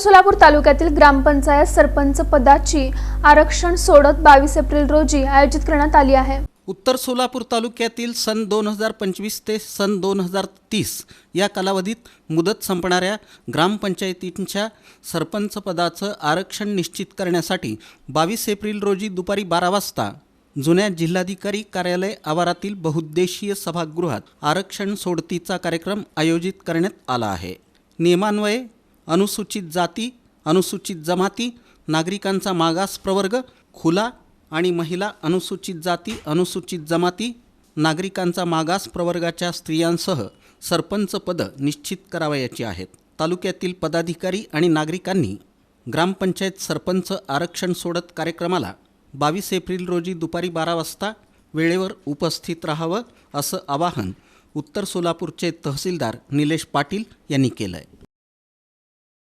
सोलापूर तालुक्यातील ग्रामपंचायत सरपंच पदाची आरक्षण सोडत बावीस एप्रिल रोजी आयोजित करण्यात आली आहे. उत्तर सोलापूर तालुक्यातील सन दोन हजार पंचवीस ते सन दोन हजार तीस या कालावधीत मुदत संपणाऱ्या ग्रामपंचायतींच्या सरपंचपदाचं आरक्षण निश्चित करण्यासाठी बावीस एप्रिल रोजी दुपारी बारा वाजता जुन्या जिल्हाधिकारी कार्यालय आवारातील बहुउद्देशीय सभागृहात आरक्षण सोडतीचा कार्यक्रम आयोजित करण्यात आला आहे. नियमान्वये अनुसूचित जाती अनुसूचित जमाती नागरिकांचा मागास प्रवर्ग खुला आणि महिला अनुसूचित जाती अनुसूचित जमाती नागरिकांचा मागास प्रवर्गाच्या स्त्रियांसह सरपंच पदं निश्चित करावयाची आहेत. तालुक्यातील पदाधिकारी आणि नागरिकांनी ग्रामपंचायत सरपंच आरक्षण सोडत कार्यक्रमाला बावीस एप्रिल रोजी दुपारी बारा वाजता वेळेवर उपस्थित राहावं असं आवाहन उत्तर सोलापूरचे तहसीलदार निलेश पाटील यांनी केलं आहे